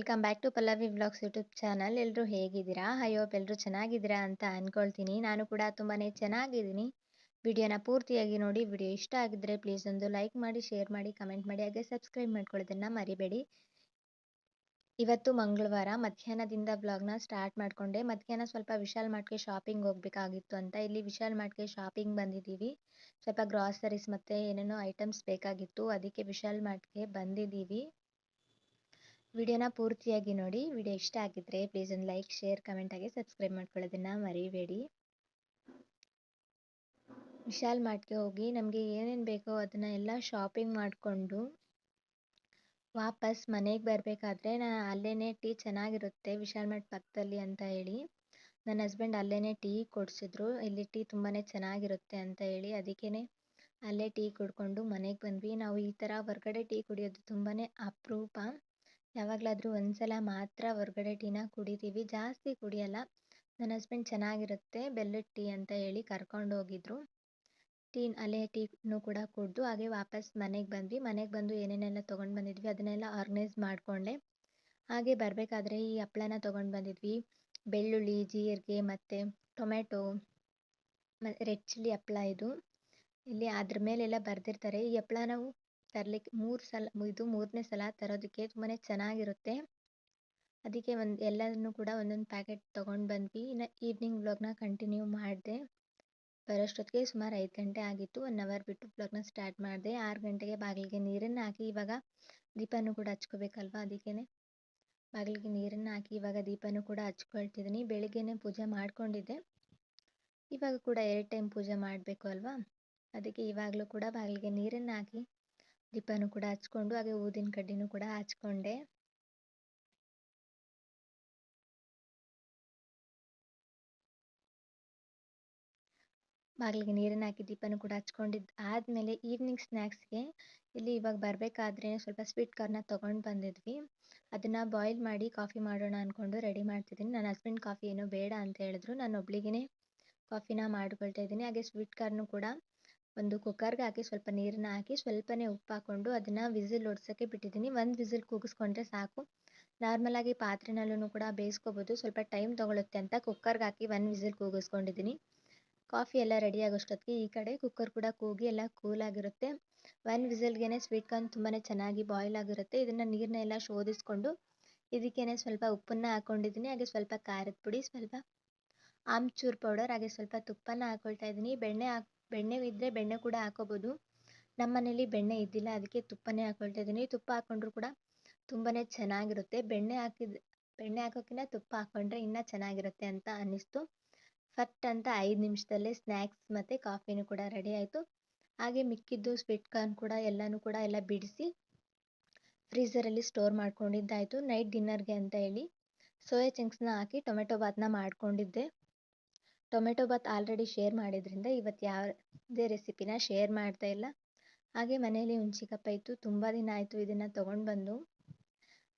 Welcome back to Pallavi vlogs YouTube channel. ಎಲ್ಲರೂ ಹೇಗಿದ್ದೀರಾ? Hope ಎಲ್ಲರೂ ಚೆನ್ನಾಗಿದ್ದೀರಾ ಅಂತ ಅಂದ್ಕೊಳ್ತೀನಿ ನಾನು ಕೂಡ ತುಂಬಾ ಚೆನ್ನಾಗಿದ್ದೀನಿ. ವಿಡಿಯೋನ ಪೂರ್ತಿಯಾಗಿ ನೋಡಿ, ವಿಡಿಯೋ ಇಷ್ಟ ಆಗಿದ್ದರೆ ಪ್ಲೀಸ್ ಒಂದು ಲೈಕ್ ಮಾಡಿ ಶೇರ್ ಮಾಡಿ ಕಮೆಂಟ್ ಮಾಡಿ, ಹಾಗೆ ಸಬ್ಸ್ಕ್ರೈಬ್ ಮಾಡ್ಕೊಳ್ಳೋದನ್ನು ಮರಿಬೇಡಿ. ಇವತ್ತು ಮಂಗಳವಾರ, ಮಧ್ಯಾಹ್ನದಿಂದ ವ್ಲಾಗ್ನ ಸ್ಟಾರ್ಟ್ ಮಾಡಿಕೊಂಡೆ. ಮಧ್ಯಾಹ್ನ ಸ್ವಲ್ಪ ವಿಶಾಲ್ ಮಾರ್ಟ್ಗೆ ಶಾಪಿಂಗ್ ಹೋಗಬೇಕಾಗಿತ್ತು ಅಂತ. ಇಲ್ಲಿ ವಿಶಾಲ್ ಮಾರ್ಟ್ಗೆ ಶಾಪಿಂಗ್ ಬಂದಿದ್ದೀವಿ. ಸ್ವಲ್ಪ ಗ್ರಾಸರೀಸ್ ಮತ್ತು ಏನೇನೋ ಐಟಮ್ಸ್ ಬೇಕಾಗಿತ್ತು. ಅದಕ್ಕೆ ವಿಶಾಲ್ ಮಾರ್ಟ್ಗೆ ಬಂದಿದ್ದೀವಿ. ವಿಡಿಯೋನ ಪೂರ್ತಿಯಾಗಿ ನೋಡಿ, ವಿಡಿಯೋ ಇಷ್ಟ ಆಗಿದ್ರೆ ಪ್ಲೀಸ್ ಒಂದು ಲೈಕ್ ಶೇರ್ ಕಮೆಂಟ್ ಆಗಿ ಸಬ್ಸ್ಕ್ರೈಬ್ ಮಾಡ್ಕೊಳ್ಳೋದನ್ನ ಮರಿಬೇಡಿ. ವಿಶಾಲ್ ಮಾರ್ಟ್ಗೆ ಹೋಗಿ ನಮಗೆ ಏನೇನು ಬೇಕೋ ಅದನ್ನ ಎಲ್ಲ ಶಾಪಿಂಗ್ ಮಾಡಿಕೊಂಡು ವಾಪಸ್ ಮನೆಗೆ ಬರಬೇಕಾದ್ರೆ ನಾನು ಅಲ್ಲೇ ಟೀ ಚೆನ್ನಾಗಿರುತ್ತೆ ವಿಶಾಲ್ ಮಾರ್ಟ್ ಪಕ್ಕದಲ್ಲಿ ಅಂತ ಹೇಳಿ. ನನ್ನ ಹಸ್ಬೆಂಡ್ ಅಲ್ಲೇ ಟೀ ಕೊಡಿಸಿದ್ರು, ಇಲ್ಲಿ ಟೀ ತುಂಬಾ ಚೆನ್ನಾಗಿರುತ್ತೆ ಅಂತ ಹೇಳಿ ಅದಕ್ಕೇ ಅಲ್ಲೇ ಟೀ ಕುಡ್ಕೊಂಡು ಮನೆಗೆ ಬಂದ್ವಿ. ನಾವು ಈ ಥರ ಹೊರಗಡೆ ಟೀ ಕುಡಿಯೋದು ತುಂಬಾ ಅಪರೂಪ. ಯಾವಾಗಲಾದರೂ ಒಂದ್ಸಲ ಮಾತ್ರ ಹೊರ್ಗಡೆ ಟೀನ ಕುಡಿತೀವಿ. ಜಾಸ್ತಿ ಕುಡಿಯಲ್ಲ. ನನ್ನ ಹಸ್ಬೆಂಡ್ ಚೆನ್ನಾಗಿರುತ್ತೆ. ಬೆಲ್ಲದ ಟೀ ಅಂತ ಹೇಳಿ ಕರ್ಕೊಂಡು ಹೋಗಿದ್ರು. ಟೀ ಅಲ್ಲೇ ಟೀನು ಕೂಡ ಕುಡಿದು ಹಾಗೆ ವಾಪಸ್ ಮನೆಗೆ ಬಂದ್ವಿ. ಮನೆಗೆ ಬಂದು ಏನೇನೆಲ್ಲ ತೊಗೊಂಡು ಬಂದಿದ್ವಿ ಅದನ್ನೆಲ್ಲ ಆರ್ಗನೈಸ್ ಮಾಡಿಕೊಂಡೆ. ಹಾಗೆ ಬರಬೇಕಾದ್ರೆ ಈ ಹಪ್ಳನ ತೊಗೊಂಡು ಬಂದಿದ್ವಿ. ಬೆಳ್ಳುಳ್ಳಿ, ಜೀರಿಗೆ ಮತ್ತು ಟೊಮೆಟೊ ಮತ್ತು ರೆಡ್ ಚಿಲ್ಲಿ ಹಪ್ಳ ಇದು. ಇಲ್ಲಿ ಅದ್ರ ಮೇಲೆಲ್ಲ ಬರೆದಿರ್ತಾರೆ. ಈ ಹಪ್ಳ ನಾವು ತರಲಿಕ್ಕೆ ಮೂರು ಸಲ ಇದು ಮೂರನೇ ಸಲ ತರೋದಕ್ಕೆ ತುಂಬಾ ಚೆನ್ನಾಗಿರುತ್ತೆ. ಅದಕ್ಕೆ ಒಂದು ಎಲ್ಲದನ್ನು ಕೂಡ ಒಂದೊಂದು ಪ್ಯಾಕೆಟ್ ತೊಗೊಂಡು ಬಂದ್ವಿ. ಇನ್ನು ಈವ್ನಿಂಗ್ ವ್ಲಾಗ್ನ ಕಂಟಿನ್ಯೂ ಮಾಡಿದೆ. ಬರೋಷ್ಟೊತ್ತಿಗೆ ಸುಮಾರು ಐದು ಗಂಟೆ ಆಗಿತ್ತು. ಒನ್ ಅವರ್ ಬಿಟ್ಟು ವ್ಲಾಗ್ನ ಸ್ಟಾರ್ಟ್ ಮಾಡಿದೆ. ಆರು ಗಂಟೆಗೆ ಬಾಗಿಲಿಗೆ ನೀರನ್ನು ಹಾಕಿ ಇವಾಗ ದೀಪನೂ ಕೂಡ ಹಚ್ಕೋಬೇಕಲ್ವ ಅದಕ್ಕೇ ಬಾಗಿಲಿಗೆ ನೀರನ್ನು ಹಾಕಿ ಇವಾಗ ದೀಪನೂ ಕೂಡ ಹಚ್ಕೊಳ್ತಿದ್ದೀನಿ ಬೆಳಿಗ್ಗೆನೇ ಪೂಜೆ ಮಾಡ್ಕೊಂಡಿದ್ದೆ. ಇವಾಗ ಕೂಡ ಎರಡು ಟೈಮ್ ಪೂಜೆ ಮಾಡಬೇಕು ಅಲ್ವಾ? ಅದಕ್ಕೆ ಇವಾಗಲೂ ಕೂಡ ಬಾಗಿಲಿಗೆ ನೀರನ್ನು ಹಾಕಿ ದೀಪನೂ ಕೂಡ ಹಚ್ಕೊಂಡು, ಹಾಗೆ ಊದಿನ ಕಡ್ಡಿನೂ ಕೂಡ ಹಚ್ಕೊಂಡೆ. ಬಾಗಿಲಿಗೆ ನೀರನ್ನು ಹಾಕಿ ದೀಪನೂ ಕೂಡ ಹಚ್ಕೊಂಡಿದ್ದು ಆದಮೇಲೆ ಈವ್ನಿಂಗ್ ಸ್ನ್ಯಾಕ್ಸ್ಗೆ ಇಲ್ಲಿ ಇವಾಗ ಬರಬೇಕಾದ್ರೆ ಸ್ವಲ್ಪ ಸ್ವೀಟ್ ಕಾರ್ನ ತಗೊಂಡ್ ಬಂದಿದ್ವಿ. ಅದನ್ನು ಬಾಯ್ಲ್ ಮಾಡಿ ಕಾಫಿ ಮಾಡೋಣ ಅಂದ್ಕೊಂಡು ರೆಡಿ ಮಾಡ್ತಿದ್ದೀನಿ. ನನ್ನ ಹಸ್ಬೆಂಡ್ ಕಾಫಿ ಏನು ಬೇಡ ಅಂತ ಹೇಳಿದ್ರು. ನಾನು ಒಬ್ಳಿಗೆ ಕಾಫಿನ ಮಾಡ್ಕೊಳ್ತಾ ಇದ್ದೀನಿ. ಹಾಗೆ ಸ್ವೀಟ್ ಕಾರ್ನು ಕೂಡ ಒಂದು ಕುಕ್ಕರ್ಗೆ ಹಾಕಿ ಸ್ವಲ್ಪ ನೀರನ್ನ ಹಾಕಿ ಸ್ವಲ್ಪನೇ ಉಪ್ಪು ಹಾಕ್ಕೊಂಡು ಅದನ್ನು ವಿಸಿಲ್ ಹೊಡ್ಸೋಕ್ಕೆ ಬಿಟ್ಟಿದ್ದೀನಿ. ಒಂದು ವಿಸಿಲ್ ಕೂಗಿಸ್ಕೊಂಡ್ರೆ ಸಾಕು. ನಾರ್ಮಲಾಗಿ ಪಾತ್ರೆನಲ್ಲೂ ಕೂಡ ಬೇಯಿಸ್ಕೋಬೋದು. ಸ್ವಲ್ಪ ಟೈಮ್ ತೊಗೊಳುತ್ತೆ ಅಂತ ಕುಕ್ಕರ್ಗೆ ಹಾಕಿ ಒಂದು ವಿಸಿಲ್ ಕೂಗಿಸ್ಕೊಂಡಿದ್ದೀನಿ. ಕಾಫಿ ಎಲ್ಲ ರೆಡಿ ಆಗೋಷ್ಟೊತ್ತಿಗೆ ಈ ಕಡೆ ಕುಕ್ಕರ್ ಕೂಡ ಕೂಗಿ ಎಲ್ಲ ಕೂಲಾಗಿರುತ್ತೆ ಒಂದು ವಿಸಿಲ್ಗೆ ಸ್ವೀಟ್ ಕಾರ್ನ್ ತುಂಬಾ ಚೆನ್ನಾಗಿ ಬಾಯ್ಲ್ ಆಗಿರುತ್ತೆ. ಇದನ್ನು ನೀರನ್ನ ಎಲ್ಲ ಶೋಧಿಸ್ಕೊಂಡು ಇದಕ್ಕೇನೆ ಸ್ವಲ್ಪ ಉಪ್ಪನ್ನು ಹಾಕ್ಕೊಂಡಿದ್ದೀನಿ ಹಾಗೆ ಸ್ವಲ್ಪ ಖಾರದ ಪುಡಿ, ಸ್ವಲ್ಪ ಆಮ್ಚೂರ್ ಪೌಡರ್, ಹಾಗೆ ಸ್ವಲ್ಪ ತುಪ್ಪನ ಹಾಕ್ಕೊಳ್ತಾ ಇದ್ದೀನಿ. ಬೆಣ್ಣೆ ಹಾಕ್ ಬೆಣ್ಣೆ ಇದ್ದರೆ ಬೆಣ್ಣೆ ಕೂಡ ಹಾಕೋಬೋದು. ನಮ್ಮ ಮನೇಲಿ ಬೆಣ್ಣೆ ಇದ್ದಿಲ್ಲ, ಅದಕ್ಕೆ ತುಪ್ಪನೇ ಹಾಕ್ಕೊಳ್ತಾ ಇದ್ದೀನಿ. ತುಪ್ಪ ಹಾಕ್ಕೊಂಡ್ರೂ ಕೂಡ ತುಂಬಾ ಚೆನ್ನಾಗಿರುತ್ತೆ. ಬೆಣ್ಣೆ ಹಾಕಿದ, ಬೆಣ್ಣೆ ಹಾಕೋಕ್ಕಿಂತ ತುಪ್ಪ ಹಾಕ್ಕೊಂಡ್ರೆ ಇನ್ನೂ ಚೆನ್ನಾಗಿರುತ್ತೆ ಅಂತ ಅನ್ನಿಸ್ತು. ಫಟ್ ಅಂತ ಐದು ನಿಮಿಷದಲ್ಲೇ ಸ್ನ್ಯಾಕ್ಸ್ ಮತ್ತು ಕಾಫಿನೂ ಕೂಡ ರೆಡಿ ಆಯಿತು. ಹಾಗೆ ಮಿಕ್ಕಿದ್ದು ಸ್ವೀಟ್ ಕಾರ್ನ್ ಕೂಡ ಎಲ್ಲನೂ ಕೂಡ ಎಲ್ಲ ಬಿಡಿಸಿ ಫ್ರೀಝರಲ್ಲಿ ಸ್ಟೋರ್ ಮಾಡ್ಕೊಂಡಿದ್ದಾಯಿತು. ನೈಟ್ ಡಿನ್ನರ್ಗೆ ಅಂತ ಹೇಳಿ ಸೋಯಾ ಚಂಕ್ಸ್ನ ಹಾಕಿ ಟೊಮೆಟೊ ಬಾತ್ನ ಮಾಡ್ಕೊಂಡಿದ್ದೆ. ಟೊಮೆಟೊ ಬಾತ್ ಆಲ್ರೆಡಿ ಶೇರ್ ಮಾಡಿದ್ರಿಂದ ಇವತ್ತು ಯಾವುದೇ ರೆಸಿಪಿನ ಶೇರ್ ಮಾಡ್ತಾ ಇಲ್ಲ. ಹಾಗೆ ಮನೆಯಲ್ಲಿ ಹುಣ್ಸಿಕಪ್ಪ ಇತ್ತು, ತುಂಬ ದಿನ ಆಯಿತು ಇದನ್ನು ತೊಗೊಂಡು ಬಂದು.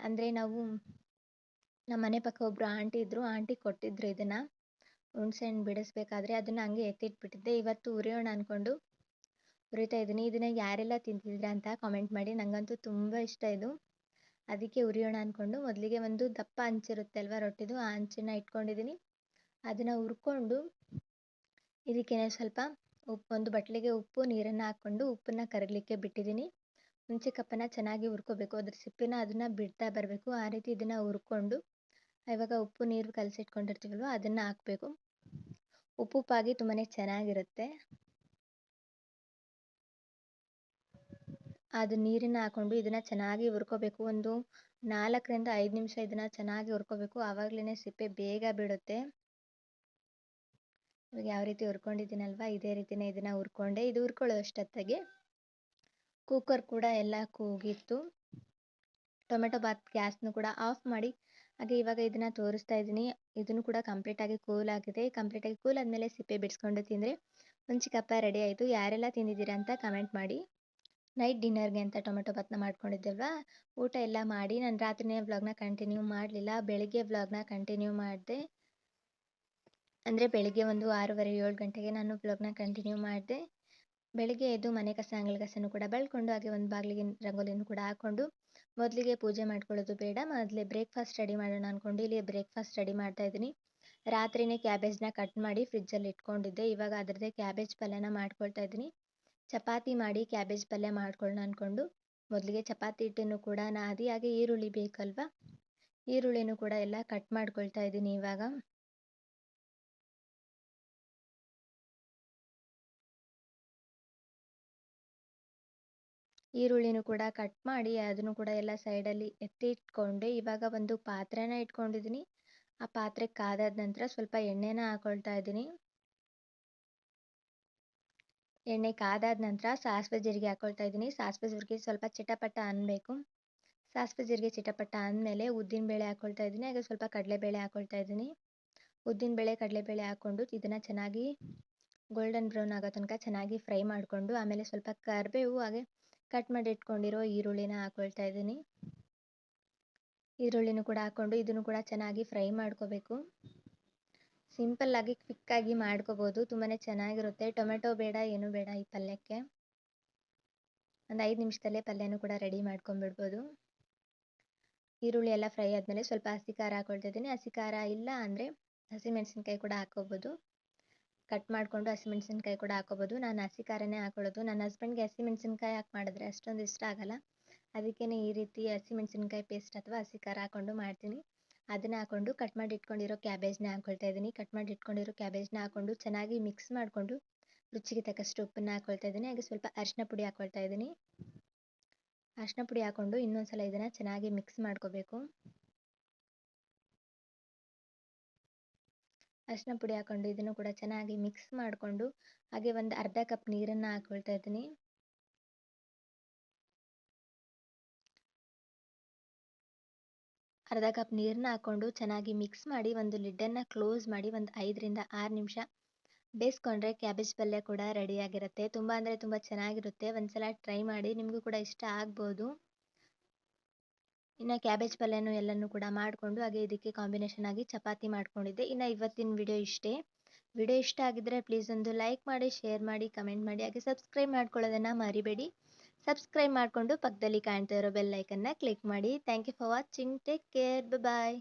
ಅಂದರೆ ನಾವು ನಮ್ಮ ಮನೆ ಪಕ್ಕ ಒಬ್ಬರು ಆಂಟಿ ಇದ್ದರು ಆಂಟಿ ಕೊಟ್ಟಿದ್ರು ಇದನ್ನು. ಹುಣಸೆ ಹಣ್ಣು ಬಿಡಿಸ್ಬೇಕಾದ್ರೆ ಅದನ್ನು ಹಂಗೆ ಎತ್ತಿಟ್ಬಿಟ್ಟಿದ್ದೆ. ಇವತ್ತು ಉರಿಯೋಣ ಅಂದ್ಕೊಂಡು ಉರಿತಾ ಇದ್ದೀನಿ. ಇದನ್ನು ಯಾರೆಲ್ಲ ತಿಂತಿದ್ರೆ ಅಂತ ಕಾಮೆಂಟ್ ಮಾಡಿ. ನನಗಂತೂ ತುಂಬ ಇಷ್ಟ ಇದು. ಅದಕ್ಕೆ ಉರಿಯೋಣ ಅಂದ್ಕೊಂಡು ಮೊದಲಿಗೆ ಒಂದು ದಪ್ಪ ಹಂಚಿರುತ್ತೆ ಅಲ್ವಾ ರೊಟ್ಟಿದು, ಆ ಹಂಚನ್ನ ಇಟ್ಕೊಂಡಿದ್ದೀನಿ. ಅದನ್ನು ಹುರ್ಕೊಂಡು ಇದಕ್ಕೆ ಸ್ವಲ್ಪ ಉಪ್ಪು ಒಂದು ಬಟ್ಲಿಗೆ ಉಪ್ಪು, ನೀರನ್ನು ಹಾಕ್ಕೊಂಡು ಉಪ್ಪನ್ನ ಕರಗಲಿಕ್ಕೆ ಬಿಟ್ಟಿದ್ದೀನಿ. ಹುಣ್ಚಿಕಪ್ಪನ ಚೆನ್ನಾಗಿ ಹುರ್ಕೋಬೇಕು. ಅದ್ರ ಸಿಪ್ಪೆನ ಅದನ್ನು ಬಿಡ್ತಾ ಬರಬೇಕು. ಆ ರೀತಿ ಇದನ್ನು ಹುರ್ಕೊಂಡು ಇವಾಗ ಉಪ್ಪು, ನೀರು ಕಲಸಿಟ್ಕೊಂಡಿರ್ತೀವಲ್ವ, ಅದನ್ನು ಹಾಕಬೇಕು. ಉಪ್ಪು ಉಪ್ಪಾಗಿ ತುಂಬಾ ಚೆನ್ನಾಗಿರುತ್ತೆ. ಅದು ನೀರನ್ನು ಹಾಕ್ಕೊಂಡು ಇದನ್ನು ಚೆನ್ನಾಗಿ ಹುರ್ಕೋಬೇಕು. ಒಂದು ನಾಲ್ಕರಿಂದ ಐದು ನಿಮಿಷ ಇದನ್ನು ಚೆನ್ನಾಗಿ ಹುರ್ಕೋಬೇಕು. ಆವಾಗಲೇ ಸಿಪ್ಪೆ ಬೇಗ ಬಿಡುತ್ತೆ. ಇವಾಗ ಯಾವ ರೀತಿ ಹುರ್ಕೊಂಡಿದ್ದೀನಲ್ವ? ಇದೇ ರೀತಿನೇ ಇದನ್ನು ಹುರ್ಕೊಂಡೆ, ಇದು ಹುರ್ಕೊಳ್ಳೋ ಅಷ್ಟೊತ್ತಿಗೆ ಕುಕ್ಕರ್ ಕೂಡ ಎಲ್ಲ ಕೂಗಿತ್ತು. ಟೊಮೆಟೊ ಬಾತ್ ಗ್ಯಾಸ್ನು ಕೂಡ ಆಫ್ ಮಾಡಿ, ಹಾಗೆ ಇವಾಗ ಇದನ್ನು ತೋರಿಸ್ತಾ ಇದ್ದೀನಿ. ಇದನ್ನು ಕೂಡ ಕಂಪ್ಲೀಟಾಗಿ ಕೂಲ್ ಆಗಿದೆ. ಕಂಪ್ಲೀಟಾಗಿ ಕೂಲ್ ಆದಮೇಲೆ ಸಿಪ್ಪೆ ಬಿಡಿಸ್ಕೊಂಡು ತಿಂದರೆ ಚಿಕ್ಕಪ್ಪ ರೆಡಿ ಆಯಿತು. ಯಾರೆಲ್ಲ ತಿಂದಿದ್ದೀರಾ ಅಂತ ಕಮೆಂಟ್ ಮಾಡಿ. ನೈಟ್ ಡಿನ್ನರ್ಗೆ ಅಂತ ಟೊಮೆಟೊ ಬಾತ್ನ ಮಾಡ್ಕೊಂಡಿದ್ದೆಲ್ವಾ? ಊಟ ಎಲ್ಲ ಮಾಡಿ. ನಾನು ರಾತ್ರಿನೇ ವ್ಲಾಗ್ನ ಕಂಟಿನ್ಯೂ ಮಾಡಲಿಲ್ಲ. ಬೆಳಗ್ಗೆ ವ್ಲಾಗ್ನ ಕಂಟಿನ್ಯೂ ಮಾಡಿದೆ. ಅಂದರೆ ಬೆಳಗ್ಗೆ ಒಂದು ಆರೂವರೆ, ಏಳು ಗಂಟೆಗೆ ನಾನು ಬ್ಲಾಗ್ನ ಕಂಟಿನ್ಯೂ ಮಾಡಿದೆ. ಬೆಳಗ್ಗೆ ಎದ್ದು ಮನೆ ಕಸ ಅಂಗಳ ಕಸನೂ ಕೂಡ ಬೆಳ್ಕೊಂಡು ಹಾಗೆ ಒಂದು ಬಾಗಿಲಿಗೆ ರಂಗೋಲಿಯನ್ನು ಕೂಡ ಹಾಕ್ಕೊಂಡು ಮೊದಲಿಗೆ ಪೂಜೆ ಮಾಡ್ಕೊಳ್ಳೋದು ಬೇಡ. ಮೊದಲೇ ಬ್ರೇಕ್ಫಾಸ್ಟ್ ರೆಡಿ ಮಾಡೋಣ ಅಂದ್ಕೊಂಡು ಇಲ್ಲಿ ಬ್ರೇಕ್ಫಾಸ್ಟ್ ರೆಡಿ ಮಾಡ್ತಾ ಇದ್ದೀನಿ. ರಾತ್ರಿನೇ ಕ್ಯಾಬೇಜ್ನ ಕಟ್ ಮಾಡಿ ಫ್ರಿಜ್ಜಲ್ಲಿ ಇಟ್ಕೊಂಡಿದ್ದೆ. ಇವಾಗ ಅದರದ್ದೇ ಕ್ಯಾಬೇಜ್ ಪಲ್ಯನ ಮಾಡ್ಕೊಳ್ತಾ ಇದ್ದೀನಿ. ಚಪಾತಿ ಮಾಡಿ ಕ್ಯಾಬೇಜ್ ಪಲ್ಯ ಮಾಡ್ಕೊಳ್ಳೋಣ ಅಂದ್ಕೊಂಡು ಮೊದಲಿಗೆ ಚಪಾತಿ ಹಿಟ್ಟನ್ನು ಕೂಡ ನಾದಿ, ಹಾಗೆ ಈರುಳ್ಳಿ ಬೇಕಲ್ವಾ? ಈರುಳ್ಳಿನೂ ಕೂಡ ಎಲ್ಲ ಕಟ್ ಮಾಡ್ಕೊಳ್ತಾ ಇದ್ದೀನಿ ಇವಾಗ. ಈರುಳ್ಳಿನೂ ಕೂಡ ಕಟ್ ಮಾಡಿ ಅದನ್ನು ಕೂಡ ಎಲ್ಲ ಸೈಡಲ್ಲಿ ಎತ್ತಿಟ್ಕೊಂಡೆ ಇವಾಗ ಒಂದು ಪಾತ್ರೆನ ಇಟ್ಕೊಂಡಿದ್ದೀನಿ. ಆ ಪಾತ್ರೆ ಕಾದಾದ ನಂತರ ಸ್ವಲ್ಪ ಎಣ್ಣೆನ ಹಾಕೊಳ್ತಾ ಇದ್ದೀನಿ. ಎಣ್ಣೆ ಕಾದಾದ ನಂತರ ಸಾಸಿವೆ ಜೀರಿಗೆ ಹಾಕೊಳ್ತಾ ಇದ್ದೀನಿ. ಸಾಸಿವೆ ಜೀರಿಗೆ ಸ್ವಲ್ಪ ಚಿಟಪಟ ಅನ್ಬೇಕು. ಸಾಸಿವೆ ಜೀರಿಗೆ ಚಿಟಪಟ ಅಂದಮೇಲೆ ಉದ್ದಿನಬೇಳೆ ಹಾಕೊಳ್ತಾ ಇದ್ದೀನಿ. ಹಾಗೆ ಸ್ವಲ್ಪ ಕಡಲೆಬೇಳೆ ಹಾಕೊಳ್ತಾ ಇದ್ದೀನಿ. ಉದ್ದಿನಬೇಳೆ ಕಡಲೆಬೇಳೆ ಹಾಕ್ಕೊಂಡು ಇದನ್ನು ಚೆನ್ನಾಗಿ ಗೋಲ್ಡನ್ ಬ್ರೌನ್ ಆಗೋ ತನಕ ಚೆನ್ನಾಗಿ ಫ್ರೈ ಮಾಡಿಕೊಂಡು ಆಮೇಲೆ ಸ್ವಲ್ಪ ಕರಿಬೇವು ಹಾಗೆ ಕಟ್ ಮಾಡಿ ಇಟ್ಕೊಂಡಿರೋ ಈರುಳ್ಳಿನ ಹಾಕೊಳ್ತಾ ಇದ್ದೀನಿ. ಈರುಳ್ಳಿನೂ ಕೂಡ ಹಾಕ್ಕೊಂಡು ಇದನ್ನು ಕೂಡ ಚೆನ್ನಾಗಿ ಫ್ರೈ ಮಾಡ್ಕೋಬೇಕು. ಸಿಂಪಲ್ಲಾಗಿ ಕ್ವಿಕ್ಕಾಗಿ ಮಾಡ್ಕೋಬೋದು. ತುಂಬಾ ಚೆನ್ನಾಗಿರುತ್ತೆ. ಟೊಮೆಟೊ ಬೇಡ, ಏನು ಬೇಡ ಈ ಪಲ್ಯಕ್ಕೆ. ಒಂದು ಐದು ನಿಮಿಷದಲ್ಲೇ ಪಲ್ಯನೂ ಕೂಡ ರೆಡಿ ಮಾಡ್ಕೊಂಬಿಡ್ಬೋದು ಈರುಳ್ಳಿ ಎಲ್ಲ ಫ್ರೈ ಆದಮೇಲೆ ಸ್ವಲ್ಪ ಹಸಿ ಖಾರ ಹಾಕೊಳ್ತಾ ಇದ್ದೀನಿ. ಹಸಿ ಖಾರ ಇಲ್ಲ ಅಂದರೆ ಹಸಿಮೆಣಸಿನ್ಕಾಯಿ ಕೂಡ ಹಾಕೋಬೋದು ಕಟ್ ಮಾಡಿಕೊಂಡು ಹಸಿಮೆಣ್ಸಿನ್ಕಾಯಿ ಕೂಡ ಹಾಕೋಬೋದು. ನಾನು ಹಸಿ ಖಾರನೇ ಹಾಕೊಳ್ಳೋದು. ನನ್ನ ಹಸ್ಬೆಂಡ್ಗೆ ಹಸಿಮೆಣ್ಸಿನ್ಕಾಯಿ ಹಾಕಿ ಮಾಡಿದ್ರೆ ಅಷ್ಟೊಂದು ಇಷ್ಟ ಆಗಲ್ಲ. ಅದಕ್ಕೇ ಈ ರೀತಿ ಹಸಿಮೆಣ್ಸಿನ್ಕಾಯಿ ಪೇಸ್ಟ್ ಅಥವಾ ಹಸಿ ಖಾರ ಹಾಕ್ಕೊಂಡು ಮಾಡ್ತೀನಿ. ಅದನ್ನ ಹಾಕ್ಕೊಂಡು ಕಟ್ ಮಾಡಿ ಇಟ್ಕೊಂಡಿರೋ ಕ್ಯಾಬೇಜ್ನ ಹಾಕ್ಕೊಳ್ತಾ ಇದ್ದೀನಿ ಕಟ್ ಮಾಡಿ ಇಟ್ಕೊಂಡಿರೋ ಕ್ಯಾಬೇಜ್ನ ಹಾಕ್ಕೊಂಡು ಚೆನ್ನಾಗಿ ಮಿಕ್ಸ್ ಮಾಡಿಕೊಂಡು ರುಚಿಗೆ ತಕ್ಕಷ್ಟು ಉಪ್ಪನ್ನ ಹಾಕ್ಕೊಳ್ತಾ ಇದ್ದೀನಿ ಹಾಗೆ ಸ್ವಲ್ಪ ಅರಿಶಿನ ಪುಡಿ ಹಾಕ್ಕೊಳ್ತಾ ಇದ್ದೀನಿ ಅರಿಶಿನ ಪುಡಿ ಹಾಕ್ಕೊಂಡು ಇನ್ನೊಂದು ಸಲ ಇದನ್ನು ಚೆನ್ನಾಗಿ ಮಿಕ್ಸ್ ಮಾಡ್ಕೋಬೇಕು. ಅರಿಶಿನ ಪುಡಿ ಹಾಕ್ಕೊಂಡು ಇದನ್ನು ಕೂಡ ಚೆನ್ನಾಗಿ ಮಿಕ್ಸ್ ಮಾಡಿಕೊಂಡು ಹಾಗೆ ಒಂದು ಅರ್ಧ ಕಪ್ ನೀರನ್ನು ಹಾಕ್ಕೊಳ್ತಾ ಇದ್ದೀನಿ. ಅರ್ಧ ಕಪ್ ನೀರನ್ನ ಹಾಕ್ಕೊಂಡು ಚೆನ್ನಾಗಿ ಮಿಕ್ಸ್ ಮಾಡಿ ಒಂದು ಲಿಡ್ಡನ್ನು ಕ್ಲೋಸ್ ಮಾಡಿ ಒಂದು ಐದರಿಂದ ಆರು ನಿಮಿಷ ಬೇಯಿಸ್ಕೊಂಡ್ರೆ ಕ್ಯಾಬೇಜ್ ಪಲ್ಯ ಕೂಡ ರೆಡಿಯಾಗಿರುತ್ತೆ ತುಂಬ ಅಂದರೆ ತುಂಬ ಚೆನ್ನಾಗಿರುತ್ತೆ. ಒಂದ್ಸಲ ಟ್ರೈ ಮಾಡಿ ನಿಮಗೂ ಕೂಡ ಇಷ್ಟ ಆಗ್ಬೋದು. ಇನ್ನು ಕ್ಯಾಬೇಜ್ ಪಲ್ಯನೂ ಎಲ್ಲನೂ ಕೂಡ ಮಾಡಿಕೊಂಡು ಹಾಗೆ ಇದಕ್ಕೆ ಕಾಂಬಿನೇಷನ್ ಆಗಿ ಚಪಾತಿ ಮಾಡ್ಕೊಂಡಿದ್ದೆ. ಇನ್ನು ಇವತ್ತಿನ ವಿಡಿಯೋ ಇಷ್ಟೇ. ವಿಡಿಯೋ ಇಷ್ಟ ಆಗಿದ್ದರೆ ಪ್ಲೀಸ್ ಒಂದು ಲೈಕ್ ಮಾಡಿ ಶೇರ್ ಮಾಡಿ ಕಮೆಂಟ್ ಮಾಡಿ, ಹಾಗೆ ಸಬ್ಸ್ಕ್ರೈಬ್ ಮಾಡ್ಕೊಳ್ಳೋದನ್ನು ಮರಿಬೇಡಿ. ಸಬ್ಸ್ಕ್ರೈಬ್ ಮಾಡಿಕೊಂಡು ಪಕ್ಕದಲ್ಲಿ ಕಾಣ್ತಾ ಇರೋ ಬೆಲ್ ಐಕನ್ನ ಕ್ಲಿಕ್ ಮಾಡಿ. Thank you for watching take care bye